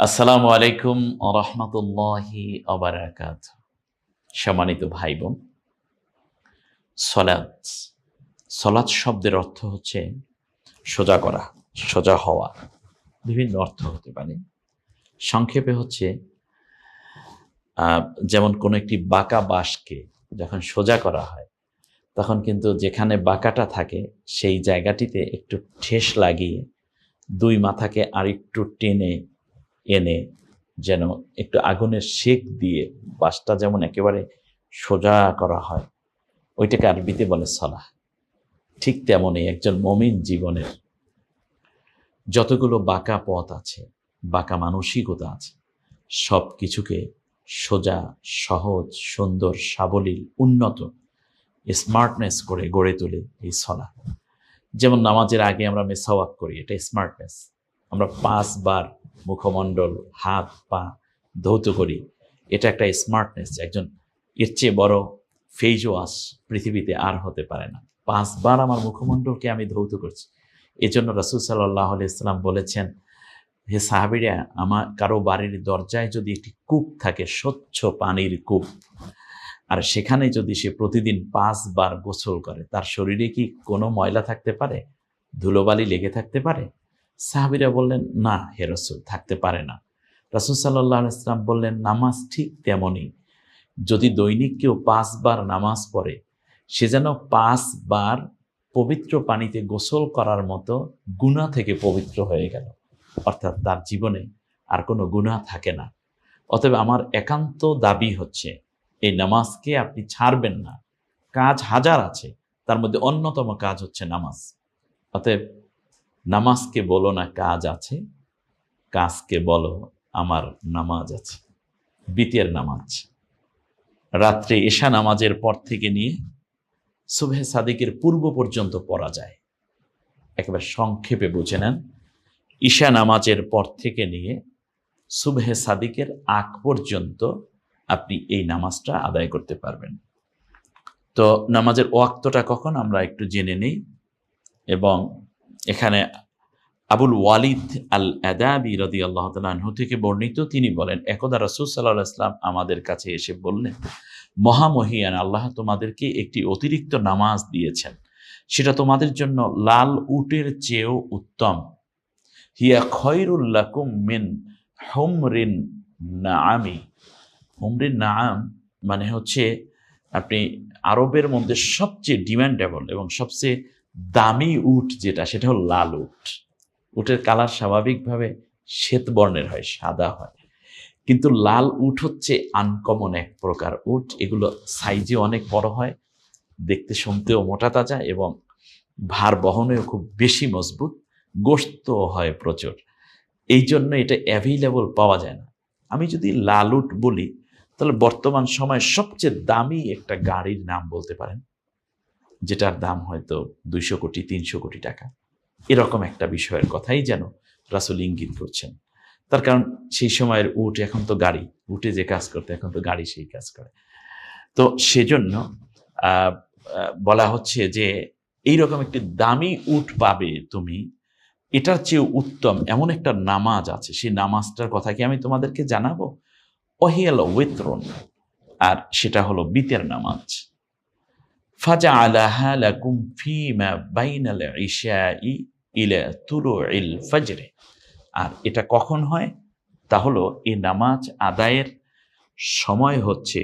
আসসালামু আলাইকুম রহমতুল্লাহি অবরাকাত সম্মানিত ভাই বোন সলাৎ। সলাৎ শব্দের অর্থ হচ্ছে সোজা করা, সোজা হওয়া। বিভিন্ন অর্থ হতে পারে। সংক্ষেপে হচ্ছে যেমন কোনো একটি বাঁকা বাঁশকে যখন সোজা করা হয়, তখন কিন্তু যেখানে বাঁকাটা থাকে, সেই জায়গাটিতে একটু ঠেস লাগিয়ে দুই মাথাকে আরেকটু টেনে এনে যেন একটু আগুনের শেক দিয়ে বাসটা যেমন একেবারে সোজা করা হয়, ওইটাকে আরবিতে বলে সলা ঠিক তেমনই একজন মমিন জীবনের যতগুলো বাঁকা পথ আছে, বাঁকা মানসিকতা আছে সব কিছুকে সোজা, সহজ, সুন্দর, সাবলীল, উন্নত, স্মার্টনেস করে গড়ে তোলে এই সলা যেমন নামাজের আগে আমরা মেসাওয়াক করি, এটা স্মার্টনেস। আমরা পাঁচবার মুখমণ্ডল, হাত, পা ধৌত করি। এটা একটা স্মার্টনেস একজন এর চেয়ে বড় ফেজ ওয়াশ পৃথিবীতে আর হতে পারে না। পাঁচবার আমার মুখমণ্ডলকে আমি ধৌত করছি। এজন্য রাসুল সাল্লাহ ইসলাম বলেছেন, হে সাহাবিরা আমার কারও বাড়ির দরজায় যদি একটি কূপ থাকে, স্বচ্ছ পানির কূপ, আর সেখানে যদি সে প্রতিদিন পাঁচবার গোসল করে, তার শরীরে কি কোনো ময়লা থাকতে পারে? ধুলোবালি লেগে থাকতে পারে? সাহাবিরা বললেন, না, হে রসুল, থাকতে পারে না। রসুল সাল্লাহ ইসলাম বললেন, নামাজ ঠিক তেমনই। যদি দৈনিক কেউ পাঁচবার নামাজ পড়ে, সে যেন পাঁচবার পবিত্র পানিতে গোসল করার মতো গুণা থেকে পবিত্র হয়ে গেল। অর্থাৎ তার জীবনে আর কোনো গুণা থাকে না। অতএব আমার একান্ত দাবি হচ্ছে, এই নামাজকে আপনি ছাড়বেন না। কাজ হাজার আছে, তার মধ্যে অন্যতম কাজ হচ্ছে নামাজ। অতএব নামাজকে বলো না কাজ আছে, কাজকে বলো আমার নামাজ আছে, বিতের নামাজ। রাত্রে এশা নামাজের পর থেকে নিয়ে সুবহে সাদিকের পূর্ব পর্যন্ত পড়া যায়। একেবারে সংক্ষেপে বুঝে নেন। ঈশা নামাজের পর থেকে নিয়ে সুবহে সাদিকের আগ পর্যন্ত আপনি এই নামাজটা আদায় করতে পারবেন। তো নামাজের ওয়াক্তটা কখন আমরা একটু জেনে নেই এবং এখানে আবুল ওয়ালিদ আল আদাবি রদি আল্লাহ তালু থেকে বর্ণিত, তিনি বলেন, একদা রসুল সাল্লাহ ইসলাম আমাদের কাছে এসে বললেন, মহামহিয়ান, আল্লাহ তোমাদেরকে একটি অতিরিক্ত নামাজ দিয়েছেন। সেটা তোমাদের জন্য লাল উটের চেয়েও উত্তম। হিয়া খয়রুল্লাকুম মিন হুমরিন নাআমি হুমরিন নাআম মানে হচ্ছে আপনি আরবের মধ্যে সবচেয়ে ডিমান্ডেবল এবং সবচেয়ে দামি উট যেটা, সেটা হল লাল উট। উটের কালার স্বাভাবিকভাবে শ্বেত বর্ণের হয়, সাদা হয়। কিন্তু লাল উট হচ্ছে আনকমন এক প্রকার উট। এগুলো সাইজে অনেক বড় হয়, দেখতে শুনতেও মোটা তাজা এবং ভার বহনেও খুব বেশি মজবুত গোস্ত হয় প্রচুর। এই জন্য এটা অ্যাভেলেবল পাওয়া যায় না। আমি যদি লাল উট বলি, তাহলে বর্তমান সময়ে সবচেয়ে দামি একটা গাড়ির নাম বলতে পারেন? যেটার দাম হয়তো দুইশো কোটি, তিনশো কোটি টাকা। এরকম একটা বিষয়ের কথাই যেন রাসুল ইঙ্গিত করছেন। তার কারণ সেই সময়ের উট এখন তো গাড়ি, উটে যে কাজ করতে, এখন তো গাড়ি সেই কাজ করে। তো সেজন্য বলা হচ্ছে যে এই রকম একটি দামি উট পাবে তুমি, এটার চেয়ে উত্তম এমন একটা নামাজ আছে। সেই নামাজটার কথা কি আমি তোমাদেরকে জানাব? অহিয়াল ওয়েত্রন। আর সেটা হলো বিতের নামাজ। ফাজা আলাহা ইলা তুলুইল ফজরে আর এটা কখন হয়? তা হলো এই নামাজ আদায়ের সময় হচ্ছে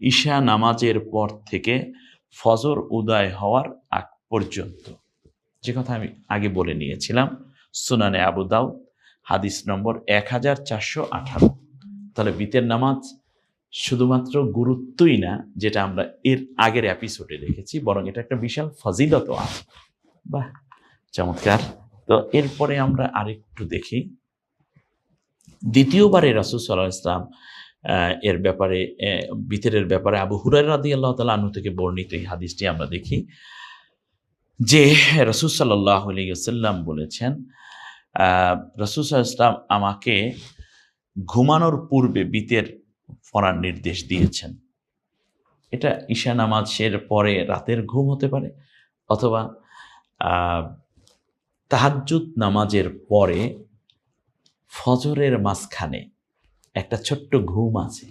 ঈশা নামাজের পর থেকে ফজর উদয় হওয়ার আগ পর্যন্ত। যে কথা আমি আগে বলে নিয়েছিলাম, সুনানে আবু দাউদ, হাদিস নম্বর এক হাজার চারশো আঠারো। তাহলে বিতের নামাজ শুধুমাত্র গুরুত্বই না, যেটা আমরা এর আগের এপিসোডে দেখেছি, বরং এটা একটা বিশাল ফজিলত বাহ, চমৎকার। তো এরপরে আমরা আরেকটু দেখি। দ্বিতীয়বারে রাসুল সাল্লাহ ইসলাম এর ব্যাপারে বিতেরের ব্যাপারে আবু হুরাই রাদি আল্লাহ তালা আনু থেকে বর্ণিত এই হাদিসটি আমরা দেখি, যে রসুল সাল্লাহ আলিয়াল্লাম বলেছেন রসুল ইসলাম আমাকে ঘুমানোর পূর্বে বিতের পড়ার নির্দেশ দিয়েছেন। এটা ঈশা নামাজের পরে রাতের ঘুম হতে পারে অথবা আহ, তাহাজ্জুদ নামাজের পরে ফজরের মাঝখানে একটা ছোট্ট ঘুম আছে।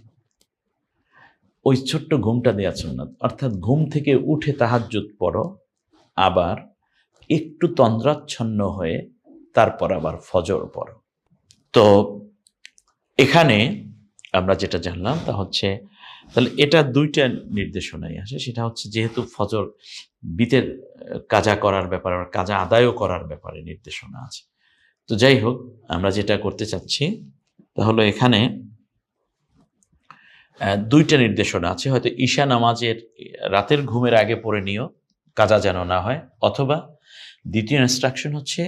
ওই ছোট্ট ঘুমটা দেওয়া সুন্নাত। অর্থাৎ ঘুম থেকে উঠে তাহাজ্জুদ পড়ো আবার একটু তন্দ্রাচ্ছন্ন হয়ে তারপর আবার ফজর পড়ো। তো এখানে আমরা যেটা জানলাম তা হচ্ছে, তাহলে এটা দুইটা নির্দেশনাই আসে সেটা হচ্ছে যেহেতু ফজর বিতের কাজা করার ব্যাপারে কাজা আদায়ও করার ব্যাপারে নির্দেশনা আছে। তো যাই হোক, আমরা যেটা করতে চাচ্ছি, তাহলে এখানে দুইটা নির্দেশনা আছে। হয়তো ঈশা নামাজের রাতের ঘুমের আগে পড়ে নিও, কাজা যেন না হয়। অথবা দ্বিতীয় ইনস্ট্রাকশন হচ্ছে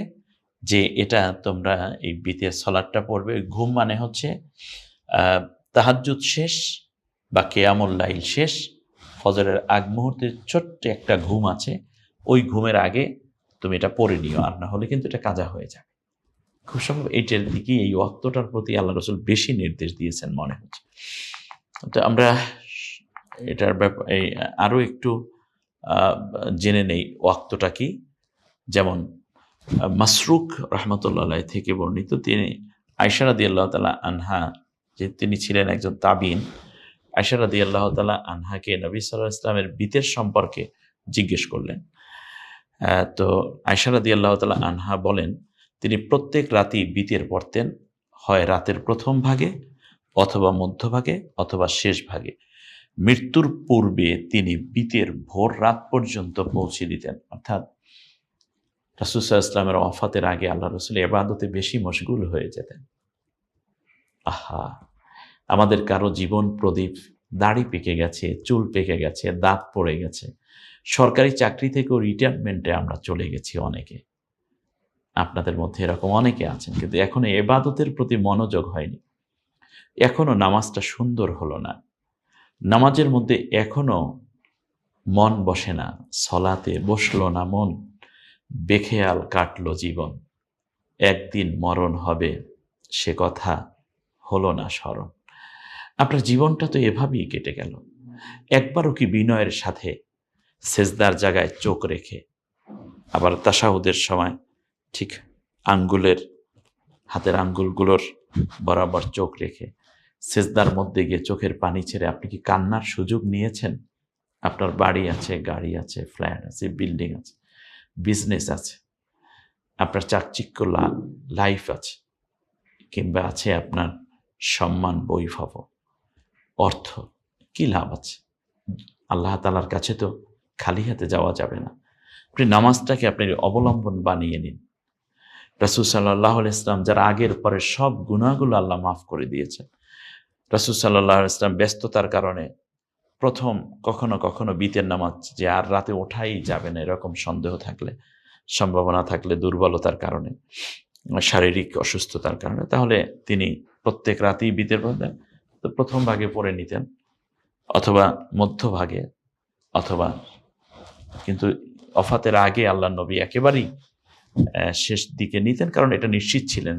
যে এটা তোমরা এই বিতের সলাটটা পড়বে। ঘুম মানে হচ্ছে আহ, তাহাজ্জুদ শেষ বা কেয়ামুল লাইল শেষ। ফজরের আগ মুহূর্তে ছোট্ট একটা ঘুম আছে। ওই ঘুমের আগে তুমি এটা পড়ে নিও আর না হলে কিন্তু এটা কাজা হয়ে যাবে। খুব সম্ভব এইটার দিকে এই অক্তটার প্রতি আল্লাহ রসুল বেশি নির্দেশ দিয়েছেন মনে হচ্ছে। তো আমরা এটার ব্যাপার আরও একটু জেনে নেই ওয়াক্তটা কি। যেমন মাসরুক রহমতুল্লাহ থেকে বর্ণিত তিনি আয়সারা দি আল্লাহ তালা আনহা যে তিনি ছিলেন একজন তাবিন আয়সারা দি আল্লাহ তালা আনহাকে নবী সাল্লাহ ইসলামের বিতের সম্পর্কে জিজ্ঞেস করলেন। তো আয়সারা দি আল্লাহ তালা আনহা বলেন, তিনি প্রত্যেক রাতেই বিতের পড়তেন হয় রাতের প্রথম ভাগে অথবা মধ্যভাগে অথবা শেষ ভাগে। মৃত্যুর পূর্বে তিনি বিতের ভোর রাত পর্যন্ত পৌঁছে দিতেন। অর্থাৎ রাসুসাহ ইসলামের অফাতের আগে আল্লাহ রসুল এবাদতে বেশি মশগুল হয়ে যেতেন। আহা, আমাদের কারও জীবন প্রদীপ, দাড়ি পেকে গেছে, চুল পেকে গেছে, দাঁত পড়ে গেছে। সরকারি চাকরি থেকেও রিটায়ারমেন্টে আমরা চলে গেছি অনেকে। আপনাদের মধ্যে এরকম অনেকে আছেন, কিন্তু এখনও এবাদতের প্রতি মনোযোগ হয়নি। এখনও নামাজটা সুন্দর হলো না। নামাজের মধ্যে এখনও মন বসে না, সলাতে বসল না মন, বেখেয়াল কাটলো জীবন। একদিন মরণ হবে সে কথা হলো না স্মরণ। আপনার জীবনটা তো এভাবেই কেটে গেল। একবারও কি বিনয়ের সাথে সেজদার জায়গায় চোখ রেখে আবার তাসাহুদের সময় ঠিক আঙ্গুলের, হাতের আঙ্গুলগুলোর বরাবর চোখ রেখে সেজদার মধ্যে গিয়ে চোখের পানি ছেড়ে আপনি কি কান্নার সুযোগ নিয়েছেন? আপনার বাড়ি আছে, গাড়ি আছে, ফ্ল্যাট আছে, বিল্ডিং আছে, বিজনেস আছে, আপনার চাকচিক্য লাইফ আছে, কিংবা আছে আপনার সম্মান বৈভব। অর্থ, কি লাভ আছে? আল্লাহ তালার কাছে তো খালি হাতে যাওয়া যাবে না। আপনি নামাজটাকে আপনি অবলম্বন বানিয়ে নিন। রাসুল সাল্লাহ ইসলাম যারা আগের পরে সব গুণাগুলো আল্লাহ মাফ করে দিয়েছেন। রাসুল সাল্লাহ ইসলাম ব্যস্ততার কারণে প্রথম কখনো কখনো বিতের নামাজ যে আর রাতে ওঠাই যাবে না, এরকম সন্দেহ থাকলে, সম্ভাবনা থাকলে দুর্বলতার কারণে। শারীরিক অসুস্থতার কারণে, তাহলে তিনি প্রত্যেক রাতেই বিতের পড়তেন তো প্রথম ভাগে পড়ে নিতেন, অথবা মধ্যভাগে, অথবা কিন্তু অফাতের আগে আল্লাহ নবী একেবারেই শেষ দিকে নিতেন, কারণ এটা নিশ্চিত ছিলেন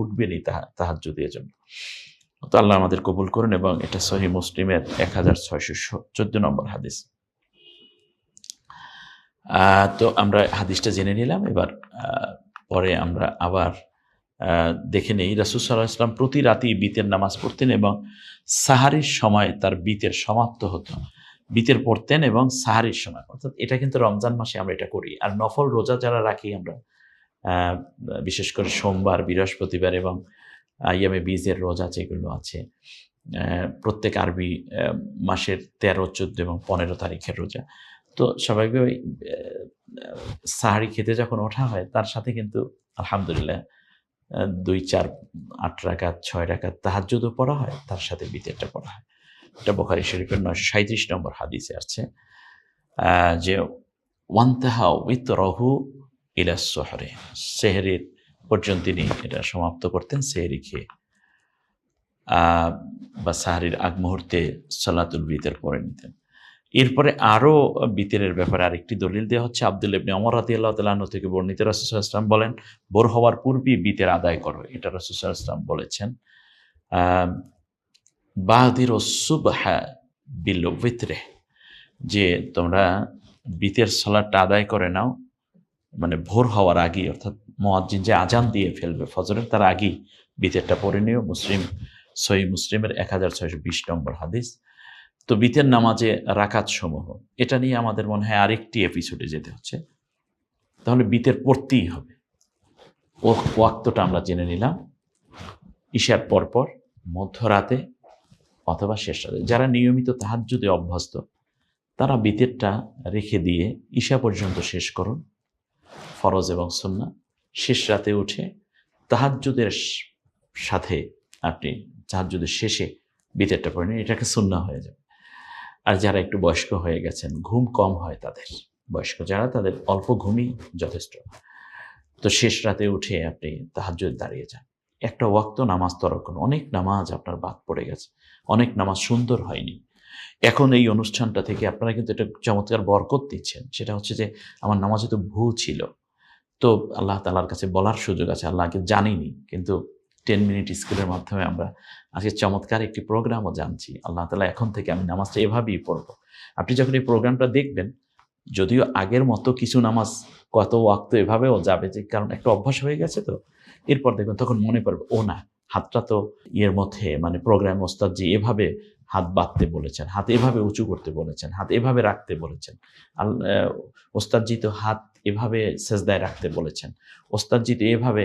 উঠবেনই তাহা, তাহাজ্জুদের জন্য। তো আল্লাহ আমাদের কবুল করুন এবং এটা সহি মুসলিমের এক হাজার ছয়শো চোদ্দ নম্বর হাদিস। তো আমরা হাদিসটা জেনে নিলাম, এবার পরে আমরা আবার দেখে নেই। রাসুল সাল্লাহ ইসলাম প্রতি রাতেই বিতের নামাজ পড়তেন এবং সাহারির সময় তার বিতের সমাপ্ত হতো। বিতের পড়তেন এবং সাহারির সময়। অর্থাৎ এটা কিন্তু রমজান মাসে আমরা এটা করি। আর নফল রোজা যারা রাখি আমরা বিশেষ করে সোমবার, বৃহস্পতিবার এবং ইয়ামে বীজের রোজা যেগুলো আছে প্রত্যেক আরবি মাসের তেরো, চোদ্দ এবং পনেরো তারিখের রোজা তো স্বাভাবিকভাবে সাহারি খেতে যখন ওঠা হয় তার সাথে কিন্তু আলহামদুলিল্লাহ দুই চার আট রাকাত ছয় রাকাত তাহাজ্জুদও পড়া হয় তার সাথে বিতেরটা পড়া হয়। এটা বোখারি শরীফের নয়শো সাঁত্রিশ নম্বর হাদিসে আহ, যে ওয়ান্তাহা উইথ রহু ইলাস শহরে সেহরির পর্যন্ত তিনি এটা সমাপ্ত করতেন সেহরি খেয়ে। বা সাহারির আগ মুহূর্তে সলাতুল বিতের পরে নিতেন। এরপরে আরও বিতেরের ব্যাপারে আরেকটি দলিল দেওয়া হচ্ছে। আব্দুল ইবনে অমর রাতি আল্লাহ তালাহ থেকে বর্ণিত রাসুসাল ইসলাম বলেন বোর হওয়ার পূর্বেই বিতের আদায় করো। এটা রাসুসাল ইসলাম বলেছেন। বাহাদির সুবহা বিল বিতরে যে তোমরা বিতের সলাটটা আদায় করে নাও মানে ভোর হওয়ার আগেই, অর্থাৎ মোয়াজ্জিন যে আজান দিয়ে ফেলবে, ফজরের তার আগেই বিতেরটা পড়ে নিও। মুসলিম সই মুসলিমের এক হাজার ছয়শো বিশ নম্বর হাদিস। তো বিতের নামাজে রাকাত সমূহ এটা নিয়ে আমাদের মনে হয় আরেকটি এপিসোডে যেতে হচ্ছে। তাহলে বিতের পড়তেই হবে। ও ওয়াক্তটা আমরা জেনে নিলাম। ঈশার পরপর, মধ্যরাতে অথবা শেষ রাতে। যারা নিয়মিত তাহাজ্জুদে অভ্যস্ত, তারা বিতেরটা রেখে দিয়ে ঈশা পর্যন্ত শেষ করুন। ফরজ এবং সুন্না শেষ রাতে উঠে তাহাজ্জুদের স- সাথে আপনি তাহাজ্জুদের শেষে বিতেরটা পড়ে নিন। এটাকে সুন্না হয়ে যাবে। আর যারা একটু বয়স্ক হয়ে গেছেন, ঘুম কম হয় তাদের। বয়স্ক যারা, তাদের অল্প ঘুমই যথেষ্ট। তো শেষ রাতে উঠে আপনি তাহাজ্জুদ দাঁড়িয়ে যান। একটা ওয়াক্ত নামাজ তরকন অনেক নামাজ আপনার বাদ পড়ে গেছে। অনেক নামাজ সুন্দর হয়নি। এখন এই অনুষ্ঠানটা থেকে আপনারা কিন্তু এটা চমৎকার বরকত দিচ্ছেন। সেটা হচ্ছে যে, আমার নামাজে তো ভুল ছিল। তো আল্লাহ তালার কাছে বলার সুযোগ আছে। আল্লাহকে জানিনি, কিন্তু টেন মিনিট স্কুলের মাধ্যমে আমরা আজকে চমৎকার একটি প্রোগ্রামও জানছি। আল্লাহ তালা এখন থেকে আমি নামাজটা এভাবেই পড়ব। আপনি যখন এই প্রোগ্রামটা দেখবেন, যদিও আগের মতো কিছু নামাজ কত ওয়াক্ত এভাবেও যাবে যে, কারণ একটা অভ্যাস হয়ে গেছে তো, এরপর দেখবেন তখন মনে পড়বে, ও না, হাতটা তো ইয়ের মধ্যে মানে প্রোগ্রাম ওস্তাদজি এভাবে হাত বাঁধতে বলেছেন, হাত এভাবে উঁচু করতে বলেছেন, হাত এভাবে রাখতে বলেছেন ওস্তাদজি তো হাত এভাবে সেজদায় রাখতে বলেছেন, ওস্তাদজি তো এভাবে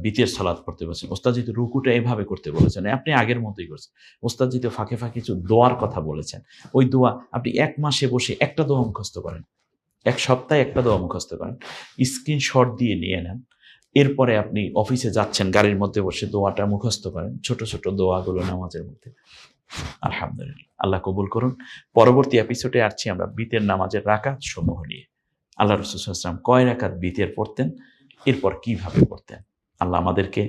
বিতের সালাদ পড়তে বলেছেন। ওস্তাদজি তো রুকুটা এভাবে করতে বলেছেন। আপনি আগের মতোই করছেন। ওস্তাদজি তো ফাঁকে ফাঁকে কিছু দোয়ার কথা বলেছেন। ওই দোয়া আপনি এক মাসে বসে একটা দোয়া মুখস্থ করেন। এক সপ্তাহে একটা দোয়া মুখস্থ করেন। স্ক্রিনশট দিয়ে নিয়ে নেন। এরপরে আপনি অফিসে যাচ্ছেন, গাড়ির মধ্যে বসে দোয়াটা মুখস্থ করেন। ছোট ছোট দোয়াগুলো নামাজের মধ্যে। আলহামদুলিল্লাহ। আল্লাহ কবুল করুন। পরবর্তী এপিসোডে আসছি আমরা বিতের নামাজের রাকাত সমূহ নিয়ে। আল্লাহ রসুলাম কয় রাকাত বিতের পড়তেন? এরপর কীভাবে করতেন? আল্লাহ আমাদেরকে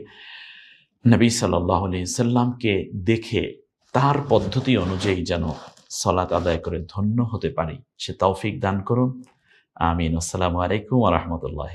নবী সাল্লাহ সাল্লামকে দেখে তার পদ্ধতি অনুযায়ী যেন সলাত আদায় করে ধন্য হতে পারি, সে তৌফিক দান করুন। আমিন। আসসালামু আলাইকুম রহমতুল্লাহ